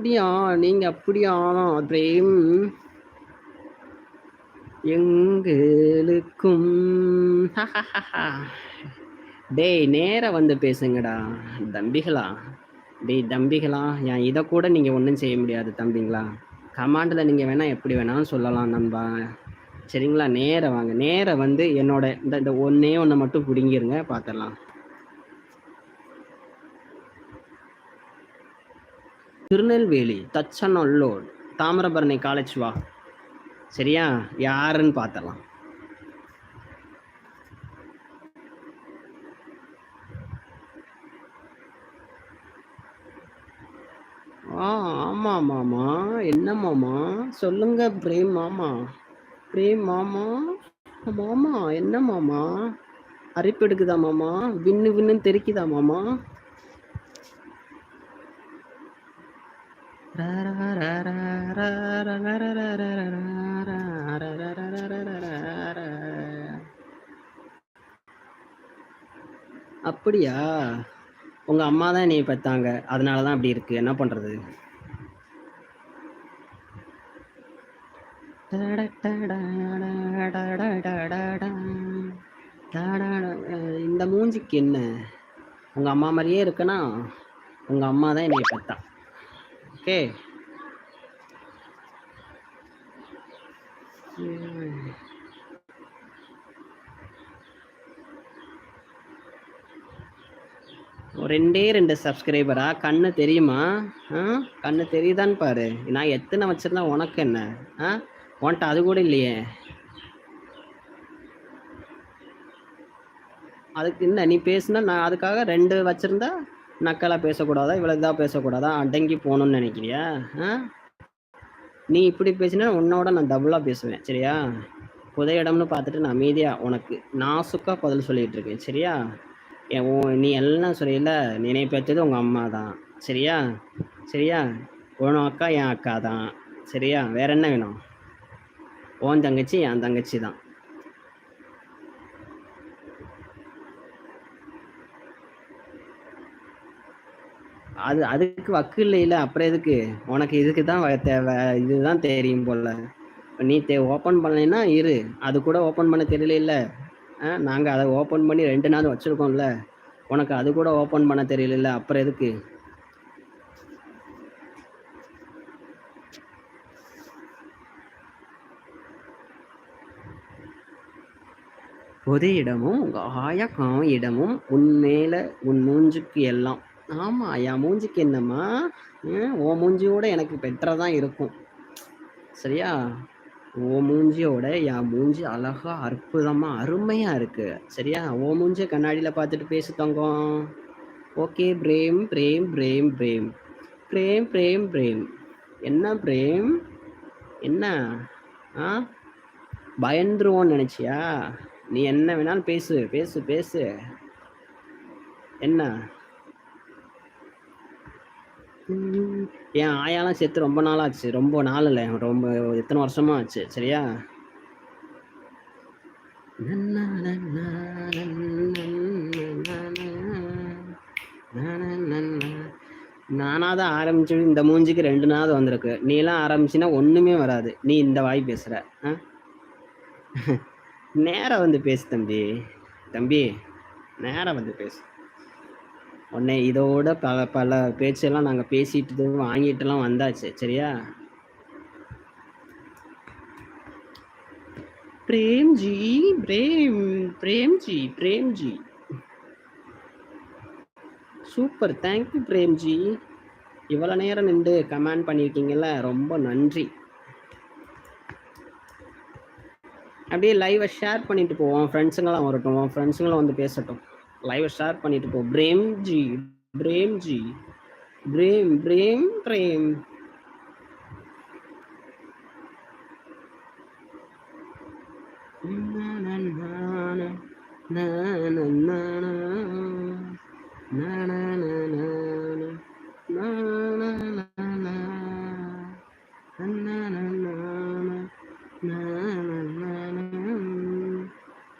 அப்படியா? நீங்க அப்படியா? பிரேம். எங்களுக்கும். டேய் நேராக வந்து பேசுங்கடா தம்பிகளா. டேய் தம்பிகளா என் இதை கூட நீங்கள் ஒன்றும் செய்ய முடியாது தம்பிங்களா. கமாண்டில் நீங்கள் வேணால் எப்படி வேணாலும் சொல்லலாம் நம்ப சரிங்களா? நேராக வாங்க. நேராக வந்து என்னோட இந்த இந்த ஒன்றே ஒன்று மட்டும் பிடுங்கிருங்க பார்த்துடலாம் திருநெல்வேலி தச்சநல்லூர் தாமிரபரணி காலேஜ் வா? சரியா? யாருன்னு பார்த்தலாம் ஆ ஆமா மாமா. என்ன மாமா? சொல்லுங்க பிரேம் மாமா. பிரேம் மாமா? மாமா என்ன மாமா? அரிப்பு எடுக்குதா மாமா? வின்னு வின்னு தெரிக்குதா மாமா? அப்படியா? உங்க அம்மா தான் நீ பெத்தாங்க. அதனால தான் அப்படி இருக்கு. என்ன பண்றது? இந்த மூஞ்சிக்கு என்ன? உங்க அம்மா மாதிரியே இருக்குன்னா உங்க அம்மா தான் என்னைய பெத்தா. ஓகே. ரெண்டே ரெண்டு சப்ஸ்கிரைபரா கண்ணு தெரியுமா? ஆ? கண்ணு தெரியுதான்னு பாரு. நான் எத்தனை வச்சிருந்தா உனக்கு என்ன? ஆ? உன்ட்ட அது கூட இல்லையே. அதுக்கு என்ன நீ பேசுனா நான் அதுக்காக ரெண்டு வச்சிருந்தா நக்கலாக பேசக்கூடாதா? இவ்வளோ இதாக பேசக்கூடாதா? அடங்கி போகணும்னு நினைக்கிறியா? ஆ? நீ இப்படி பேசினா உன்னோட நான் டபுளாக பேசுவேன் சரியா? புதை இடம்னு பார்த்துட்டு நான் அமைதியாக உனக்கு நாசுக்காக பதில் சொல்லிகிட்டு இருக்கேன் சரியா? என் உன் நீ எல்லாம் சொல்லியில நினை உங்கள் அம்மா தான் சரியா? சரியா? உன அக்கா என் அக்கா தான் சரியா? வேற என்ன வேணும்? உன் தங்கச்சி என் தங்கச்சி தான். அது அதுக்கு வக்கு இல்லையில அப்புறம் எதுக்கு? உனக்கு இதுக்கு தான் தேவை. இதுதான் தெரியும் போல. நீ தே ஓப்பன் பண்ணலைன்னா இரு. அது கூட ஓப்பன் பண்ண தெரியல நாங்கள் அதை ஓப்பன் பண்ணி ரெண்டு நாள் வச்சுருக்கோம்ல. உனக்கு அது கூட ஓப்பன் பண்ண தெரியல அப்புறம் எதுக்கு? பொது இடமும் உங்க இடமும் உன் மேலே உன் மூஞ்சுக்கு எல்லாம். ஆமா என் மூஞ்சிக்கு என்னம்மா? உன் மூஞ்சியோட எனக்கு பெட்டரா தான் இருக்கும். சரியா? ஓ மூஞ்சியோட என் மூஞ்சி அழகா அற்புதமா அருமையா இருக்கு. சரியா? ஓ மூஞ்சிய கண்ணாடியில பார்த்துட்டு பேசு தங்கம். ஓகே பிரேம் பிரேம் பிரேம் பிரேம். பிரேம் பிரேம் பிரேம். என்ன பிரேம்? என்ன? ஆ? பயந்துருவோன்னு நினச்சியா? நீ என்ன வேணாலும் பேசு பேசு பேசு. என்ன? என் ஆயாலாம் சேர்த்து ரொம்ப நாள் ஆச்சு ரொம்ப நாள் இல்லை ரொம்ப எத்தனை வருஷமா ஆச்சு சரியா? நானாக தான் ஆரம்பிச்சு இந்த மூஞ்சிக்கு ரெண்டு நாள் வந்திருக்கு. நீ எல்லாம் ஆரம்பிச்சினா வராது. நீ இந்த வாய் பேசுகிற ஆ? நேராக வந்து பேசு தம்பி. தம்பி நேராக வந்து பேசு. உன்னை இதோட பல பல பேச்செல்லாம் நாங்கள் பேசிட்டு வாங்கிட்டுலாம் வந்தாச்சு சரியா? Premji Prem Premji Premji. Super thank you Premji. இவ்வளோ நேரம் நின்று கமெண்ட் பண்ணியிருக்கீங்கல்ல ரொம்ப நன்றி. அப்படியே லைவை ஷேர் பண்ணிட்டு போவோம் ஃப்ரெண்ட்ஸுங்களாம் வரட்டும் ஃப்ரெண்ட்ஸுங்களும் வந்து பேசட்டும். லைவை ஷேர் பண்ணிட்டு போ. பிரேம் ஜி பிரேம் ஜி பிரேம் பிரேம் பிரேம்.